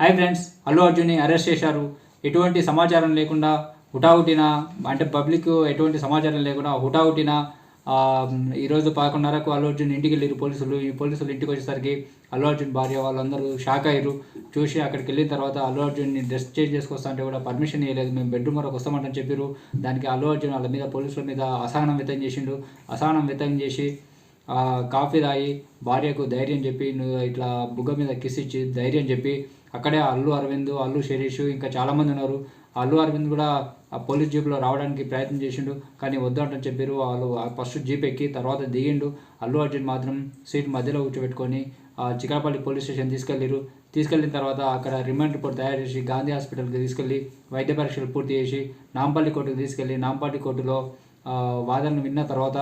Hi friends Allu అర్జున్ని arrest చేశారు. ఎటువంటి సమాచారం లేకుండా హుటాహుటిన అంటే పబ్లిక్ ఎటువంటి సమాచారం లేకుండా హుటాహుటిన ఈరోజు పదకొండున్నరకు అల్లు అర్జున్ ఇంటికి వెళ్ళారు పోలీసులు. ఈ పోలీసులు ఇంటికి వచ్చేసరికి అల్లు అర్జున్ భార్య వాళ్ళందరూ షాక్ అయ్యారు. చూసి అక్కడికి వెళ్ళిన తర్వాత అల్లు అర్జున్ని డ్రెస్ చేంజ్ చేసుకొస్తా అంటే కూడా పర్మిషన్ ఇవ్వలేదు. మేము బెడ్రూమ్ వరకు వస్తామంటని చెప్పారు. దానికి అల్లు అర్జున్ వాళ్ళ మీద పోలీసుల మీద అసహనం వ్యక్తం చేసిండు. అసహనం వ్యక్తం చేసి కాఫీ తాగి భార్యకు ధైర్యం చెప్పి నువ్వు ఇట్లా బుగ్గ మీద కిస్ ఇచ్చి ధైర్యం చెప్పి అక్కడే అల్లు అరవింద్ అల్లు శిరీష్ ఇంకా చాలామంది ఉన్నారు. అల్లు అరవింద్ కూడా ఆ పోలీస్ జీప్లో రావడానికి ప్రయత్నం చేసిండు. కానీ వద్దంటని చెప్పారు వాళ్ళు ఆ ఫస్ట్ జీప్ ఎక్కి తర్వాత దిగిండు. అల్లు అర్జున్ మాత్రం సీట్ మధ్యలో కూర్చోబెట్టుకొని చికాపల్లి పోలీస్ స్టేషన్ తీసుకెళ్ళారు తీసుకెళ్ళిన తర్వాత అక్కడ రిమాండ్ రిపోర్ట్ తయారు చేసి గాంధీ హాస్పిటల్కి తీసుకెళ్ళి వైద్య పరీక్షలు పూర్తి చేసి నాంపల్లి కోర్టుకు తీసుకెళ్ళి నాంపల్లి కోర్టులో వాదనలు విన్న తర్వాత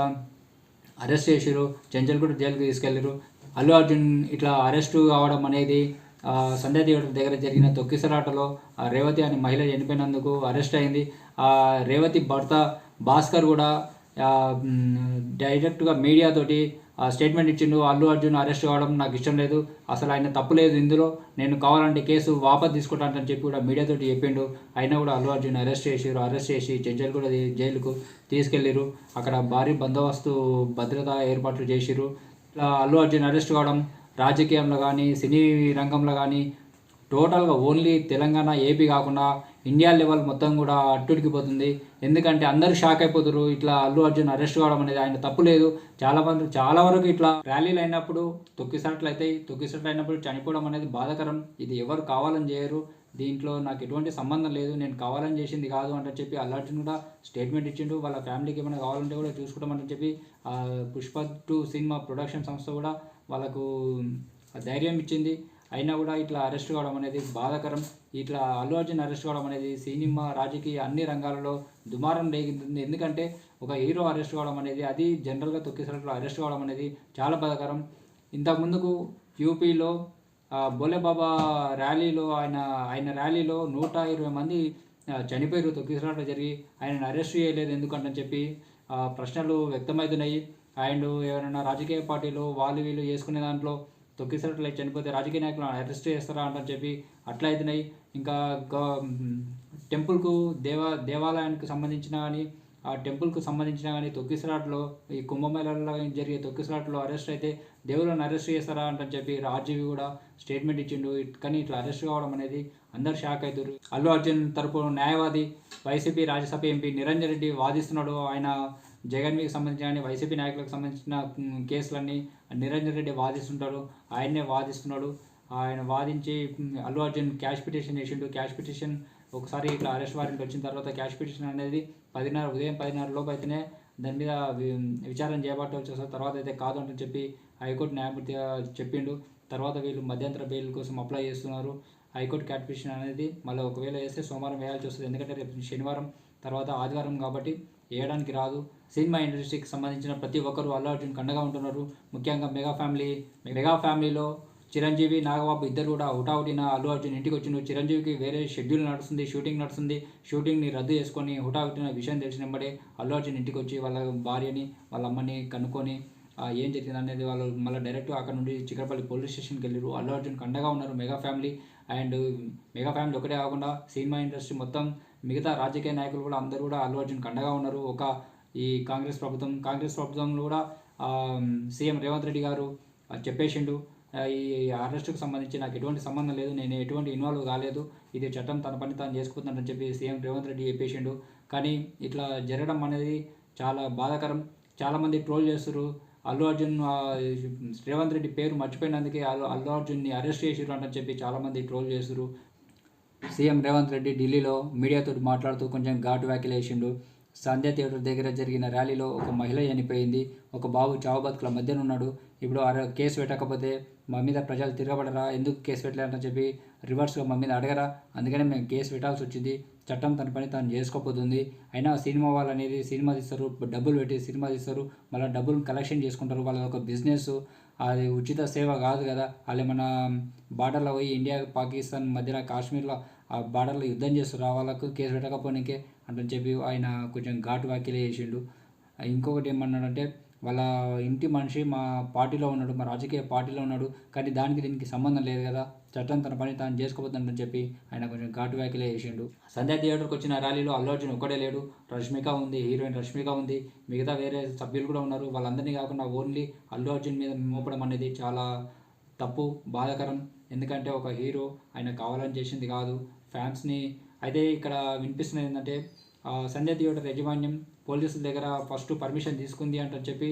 అరెస్ట్ చేసిరు చెంచల్గూడ జైలుకి తీసుకెళ్ళారు అల్లు అర్జున్ ఇట్లా అరెస్ట్ కావడం అనేది ఆ, సంజయ్ దగ్గర జరిగిన తొక్కిసలాటలో ఆ రేవతి అనే మహిళ చనిపోయినందుకు అరెస్ట్ అయింది. ఆ రేవతి భర్త భాస్కర్ కూడా డైరెక్ట్గా మీడియాతోటి స్టేట్మెంట్ ఇచ్చిండు అల్లు అర్జున్ అరెస్ట్ కావడం నాకు ఇష్టం లేదు. అసలు ఆయన తప్పు లేదు ఇందులో. నేను కావాలంటే కేసు వాపస్ తీసుకుంటానని చెప్పి కూడా మీడియాతో చెప్పిండు. అయినా కూడా అల్లు అర్జున్ అరెస్ట్ చేసిరు అరెస్ట్ చేసి చెంచల్ కూడా జైలుకు తీసుకెళ్ళిరు అక్కడ భారీ బందోబస్తు భద్రతా ఏర్పాట్లు చేసిరు అల్లు అర్జున్ అరెస్ట్ కావడం రాజకీయంలో కానీ సినీ రంగంలో కానీ టోటల్గా ఓన్లీ తెలంగాణ ఏపీ కాకుండా ఇండియా లెవెల్ మొత్తం కూడా అట్టుడికిపోతుంది. ఎందుకంటే అందరూ షాక్ అయిపోతారు ఇట్లా అల్లు అర్జున్ అరెస్ట్ కావడం అనేది ఆయన తప్పు లేదు. చాలా మంది చాలా వరకు ఇట్లా ర్యాలీలు అయినప్పుడు తొక్కిసట్లు అవుతాయి తొక్కిసట్లు అయినప్పుడు చనిపోవడం అనేది బాధాకరం. ఇది ఎవరు కావాలని చేయరు. దీంట్లో నాకు ఎటువంటి సంబంధం లేదు. నేను కావాలని చేసింది కాదు అంటే చెప్పి అల్లు అర్జున్ కూడా స్టేట్మెంట్ ఇచ్చిండు. వాళ్ళ ఫ్యామిలీకి ఏమైనా కావాలంటే కూడా చూసుకుంటామని చెప్పి పుష్ప టూ సినిమా ప్రొడక్షన్ సంస్థ కూడా వాళ్ళకు ధైర్యం ఇచ్చింది. అయినా కూడా ఇట్లా అరెస్ట్ కావడం అనేది బాధాకరం. ఇట్లా అల్లు అర్జున్ అరెస్ట్ కావడం అనేది సినిమా రాజకీయ అన్ని రంగాలలో దుమారం రేగుతుంది ఎందుకంటే ఒక హీరో అరెస్ట్ కావడం అనేది అది జనరల్గా తొక్కిసలట్లో అరెస్ట్ కావడం అనేది చాలా బాధాకరం. ఇంతకుముందుకు యూపీలో బోలేబాబా ర్యాలీలో ఆయన ఆయన ర్యాలీలో నూట ఇరవై మంది చనిపోయారు తొక్కిసలాట జరిగి ఆయనను అరెస్ట్ చేయలేదు ఎందుకంటని చెప్పి ప్రశ్నలు వ్యక్తమవుతున్నాయి. అండ్ ఎవరైనా రాజకీయ పార్టీలు వాళ్ళు వీళ్ళు చేసుకునే దాంట్లో తొక్కిసలాట్లు చనిపోతే రాజకీయ నాయకులను అరెస్ట్ చేస్తారా అంటని చెప్పి అట్లా అవుతున్నాయి ఇంకా టెంపుల్కు దేవా దేవాలయానికి సంబంధించిన కానీ ఆ టెంపుల్కు సంబంధించిన కానీ తొక్కిసలాట్లో ఈ కుంభమేళలో జరిగే తొక్కిసలాట్లో అరెస్ట్ అయితే దేవుళ్ళని అరెస్ట్ చేస్తారా అంటని చెప్పి రాజీవి కూడా స్టేట్మెంట్ ఇచ్చిండు. కానీ ఇట్లా అరెస్ట్ కావడం అనేది అందరు షాక్ అవుతారు అల్లు అర్జున్ తరపు న్యాయవాది వైసీపీ రాజ్యసభ ఎంపీ నిరంజన్ రెడ్డి వాదిస్తున్నాడు. ఆయన జగన్ మీకు సంబంధించిన కానీ వైసీపీ నాయకులకు సంబంధించిన కేసులన్నీ నిరంజన్ రెడ్డి వాదిస్తుంటాడు. ఆయన్నే వాదిస్తున్నాడు. ఆయన వాదించి అల్లు అర్జున్ క్యాష్ పిటిషన్ చేసిండు క్యాష్ పిటిషన్ ఒకసారి ఇట్లా అరెస్ట్ వారెంట్ వచ్చిన తర్వాత క్యాష్ పిటిషన్ అనేది పదిన్నర ఉదయం పదిన్నరలోపు అయితేనే దాని మీద విచారణ చేపట్టవచ్చు సార్ తర్వాత అయితే కాదు అని చెప్పి హైకోర్టు న్యాయమూర్తి చెప్పిండు. తర్వాత వీళ్ళు మధ్యంతర బెయిల్ కోసం అప్లై చేస్తున్నారు. హైకోర్టు క్యాట్ పిటిషన్ అనేది మళ్ళీ ఒకవేళ వేస్తే సోమవారం వేయాల్సి వస్తుంది. ఎందుకంటే రేపు శనివారం తర్వాత ఆదివారం కాబట్టి వేయడానికి రాదు. సినిమా ఇండస్ట్రీకి సంబంధించిన ప్రతి ఒక్కరు అల్లు అర్జున్ కండగా ఉంటున్నారు. ముఖ్యంగా మెగా ఫ్యామిలీ మెగా ఫ్యామిలీలో చిరంజీవి నాగబాబు ఇద్దరు కూడా హుటాహుటిన అల్లు అర్జున్ ఇంటికి వచ్చిన చిరంజీవికి వేరే షెడ్యూల్ నడుస్తుంది షూటింగ్ నడుస్తుంది. షూటింగ్ని రద్దు చేసుకొని హుటాహుటిన విషయం తెలిసిన అల్లు అర్జున్ ఇంటికి వచ్చి వాళ్ళ భార్యని వాళ్ళ అమ్మని కనుక్కొని ఏం జరిగింది అనేది వాళ్ళు మళ్ళీ డైరెక్ట్ అక్కడ నుండి చిక్కడపల్లి పోలీస్ స్టేషన్కి వెళ్ళారు అల్లు అర్జున్ కండగా ఉన్నారు mega family. And mega family ఒకటే కాకుండా సినిమా ఇండస్ట్రీ మొత్తం మిగతా రాజకీయ నాయకులు కూడా అందరూ కూడా అల్లు అర్జున్ కండగా ఉన్నారు. ఒక ఈ కాంగ్రెస్ ప్రభుత్వం కాంగ్రెస్ ప్రభుత్వంలో కూడా సీఎం రేవంత్ రెడ్డి గారు చెప్పేసిండు. ఈ అరెస్టుకు సంబంధించి నాకు ఎటువంటి సంబంధం లేదు. నేను ఎటువంటి ఇన్వాల్వ్ కాలేదు. ఇది చట్టం తన పని తాను చేసుకుంటానని చెప్పి సీఎం రేవంత్ రెడ్డి చెప్పేసిండు. కానీ ఇట్లా జరగడం అనేది చాలా బాధాకరం. చాలామంది ట్రోల్ చేస్తారు అల్లు అర్జున్ రేవంత్ రెడ్డి పేరు మర్చిపోయినందుకే అల్లు అల్లు అర్జున్ని అరెస్ట్ చేసిరు అంటని చెప్పి చాలామంది ట్రోల్ చేస్తారు సీఎం రేవంత్ రెడ్డి ఢిల్లీలో మీడియాతో మాట్లాడుతూ కొంచెం ఘాటు వ్యాఖ్యలు వేసిండు. సంధ్య థియేటర్ దగ్గర జరిగిన ర్యాలీలో ఒక మహిళ చనిపోయింది. ఒక బాబు చావుబతుకుల మధ్యన ఉన్నాడు. ఇప్పుడు ఆ కేసు పెట్టకపోతే మా మీద ప్రజలు తిరగబడరా? ఎందుకు కేసు పెట్టలేరని చెప్పి రివర్స్గా మా మీద అడగరా? అందుకనే మేము కేసు పెట్టాల్సి వచ్చింది. చట్టం తన పని తాను చేసుకోపోతుంది అయినా సినిమా వాళ్ళు అనేది సినిమా తీస్తారు. డబ్బులు పెట్టి సినిమా తీస్తారు. మళ్ళీ డబ్బులు కలెక్షన్ చేసుకుంటారు. వాళ్ళ ఒక బిజినెస్ అది ఉచిత సేవ కాదు కదా. వాళ్ళు మన బార్డర్లో పోయి ఇండియా పాకిస్తాన్ మధ్యన కాశ్మీర్లో ఆ బార్డర్లో యుద్ధం చేస్తారు ఆ వాళ్ళకు కేసు పెట్టకపోయినకే అంటని చెప్పి ఆయన కొంచెం ఘాటు వ్యాఖ్యలు చేసిండు. ఇంకొకటి ఏమన్నాడంటే వాళ్ళ ఇంటి మనిషి మా పార్టీలో ఉన్నాడు మా రాజకీయ పార్టీలో ఉన్నాడు కానీ దానికి దీనికి సంబంధం లేదు కదా. చట్టం తన పని తాను చేసుకోబోతుందని చెప్పి ఆయన కొంచెం ఘాటు వ్యాఖ్యలే చేసిండు. సంధ్యా థియేటర్కి వచ్చిన ర్యాలీలో అల్లు అర్జున్ ఒక్కడే లేడు. రష్మిక ఉంది హీరోయిన్ రష్మిక ఉంది. మిగతా వేరే సభ్యులు కూడా ఉన్నారు. వాళ్ళందరినీ కాకుండా ఓన్లీ అల్లు అర్జున్ మీద మోపడం అనేది చాలా తప్పు బాధాకరం. ఎందుకంటే ఒక హీరో ఆయన కావాలని చేసింది కాదు. ఫ్యాన్స్ని అయితే ఇక్కడ వినిపిస్తున్నది ఏంటంటే సంధ్య థియేటర్ యజమాన్యం పోలీసుల దగ్గర ఫస్ట్ పర్మిషన్ తీసుకుంది అంటని చెప్పి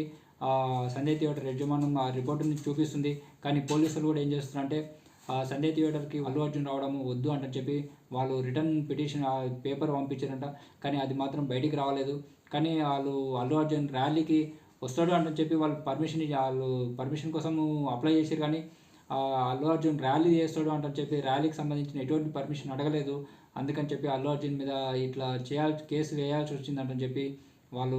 సంధ్య థియేటర్ యజమానం ఆ రిపోర్టుని చూపిస్తుంది. కానీ పోలీసులు కూడా ఏం చేస్తున్నారంటే సంధ్య థియేటర్కి అల్లు అర్జున్ రావడం వద్దు అంటని చెప్పి వాళ్ళు రిటర్న్ పిటిషన్ పేపర్ పంపించారంట. కానీ అది మాత్రం బయటికి రావలేదు. కానీ వాళ్ళు అల్లు అర్జున్ ర్యాలీకి వస్తాడు అంటని చెప్పి వాళ్ళు పర్మిషన్ వాళ్ళు పర్మిషన్ కోసం అప్లై చేశారు. కానీ అల్లు అర్జున్ ర్యాలీ చేస్తాడు అంటని చెప్పి ర్యాలీకి సంబంధించిన ఎటువంటి పర్మిషన్ అడగలేదు. అందుకని చెప్పి అల్లు అర్జున్ మీద ఇట్లా చేయాల్సి కేసు వేయాల్సి వచ్చిందంటని చెప్పి వాళ్ళు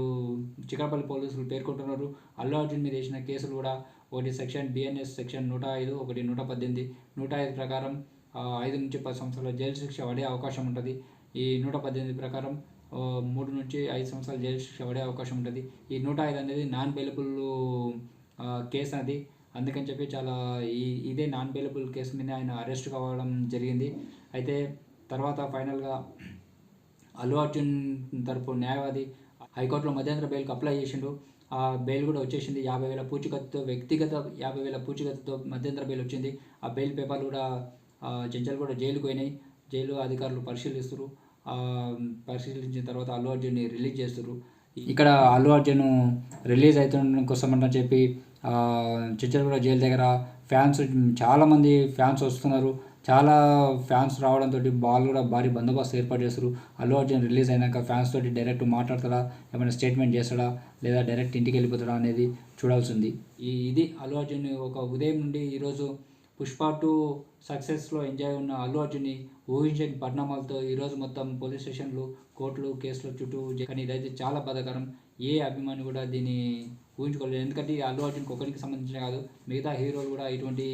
చికాపల్లి పోలీసులు పేర్కొంటున్నారు. అల్లు అర్జున్ మీద వేసిన కేసులు కూడా ఒకటి సెక్షన్ బిఎన్ఎస్ సెక్షన్ నూట ఐదు ఒకటి నూట పద్దెనిమిది. నూట ఐదు ప్రకారం ఐదు నుంచి పది సంవత్సరాల జైలు శిక్ష పడే అవకాశం ఉంటుంది. ఈ నూట పద్దెనిమిది ప్రకారం మూడు నుంచి ఐదు సంవత్సరాల జైలు శిక్ష పడే అవకాశం ఉంటుంది. ఈ నూట ఐదు అనేది నాన్ బెయిలబుల్ కేసు అది. అందుకని చెప్పి చాలా ఈ ఇదే నాన్ బెయిలబుల్ కేసు మీద ఆయన అరెస్ట్ కావడం జరిగింది. అయితే తర్వాత ఫైనల్గా అల్లు అర్జున్ తరపు న్యాయవాది హైకోర్టులో మధ్యంతర బెయిల్కి అప్లై చేసిండు. ఆ బెయిల్ కూడా వచ్చేసింది. యాభై వేల పూచికత్తుతో వ్యక్తిగత యాభై వేల పూచికత్తుతో మధ్యంతర బెయిల్ వచ్చింది. ఆ బెయిల్ పేపర్లు కూడా చెంచల్ కూడా జైలుకు పోయినాయి. జైలు అధికారులు పరిశీలిస్తారు. పరిశీలించిన తర్వాత అల్లు అర్జున్ని రిలీజ్ చేస్తారు. ఇక్కడ అల్లు అర్జున్ రిలీజ్ అవుతుండడం కోసం అని చెప్పి చిచ్చలగూడ జైలు దగ్గర ఫ్యాన్స్ చాలామంది ఫ్యాన్స్ వస్తున్నారు. చాలా ఫ్యాన్స్ రావడంతో బాల్ కూడా భారీ బందోబస్తు ఏర్పాటు చేస్తారు అల్లు అర్జున్ రిలీజ్ అయినాక ఫ్యాన్స్ తోటి డైరెక్ట్ మాట్లాడతాడా? ఏమైనా స్టేట్మెంట్ చేస్తాడా? లేదా డైరెక్ట్ ఇంటికి వెళ్ళిపోతాడా అనేది చూడాల్సి ఉంది ఈ ఇది అల్లు అర్జున్ ఒక ఉదయం నుండి ఈరోజు పుష్ప టూ సక్సెస్లో ఎంజాయ్ ఉన్న అల్లు అర్జున్ని ఊహించని పరిణామాలతో ఈరోజు మొత్తం పోలీస్ స్టేషన్లు కోర్టులు కేసులు చుట్టూ కానీ ఇదైతే చాలా బాధాకరం. ఏ అభిమాని కూడా దీన్ని ఊహించుకోలేదు. ఎందుకంటే అల్లు అర్జున్ ఒకరికి సంబంధించిన కాదు మిగతా హీరోలు కూడా ఇటువంటి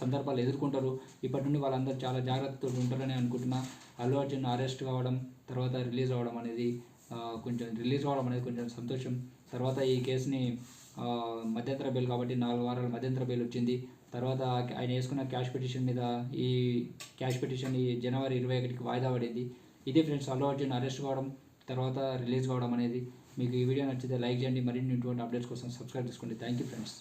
సందర్భాలు ఎదుర్కొంటారు. ఇప్పటి నుండి వాళ్ళందరూ చాలా జాగ్రత్తతో ఉంటారని అనుకుంటున్నా. అల్లు అర్జున్ అరెస్ట్ కావడం తర్వాత రిలీజ్ అవ్వడం అనేది కొంచెం రిలీజ్ అవ్వడం అనేది కొంచెం సంతోషం. తర్వాత ఈ కేసుని మధ్యంతర బెయిల్ కాబట్టి నాలుగు వారాల మధ్యంతర బెయిల్ వచ్చింది. తర్వాత ఆయన వేసుకున్న క్యాష్ పిటిషన్ మీద ఈ క్యాష్ పిటిషన్ ఈ జనవరి ఇరవై ఒకటికి వాయిదా పడింది. ఇదే ఫ్రెండ్స్ అల్లు అర్జున్ అరెస్ట్ కావడం తర్వాత రిలీజ్ కావడం అనేది మీకు ఈ వీడియో నచ్చితే లైక్ చేయండి. మరిన్ని ఇటువంటి అప్డేట్స్ కోసం సబ్స్క్రైబ్ చేసుకోండి. Thank you friends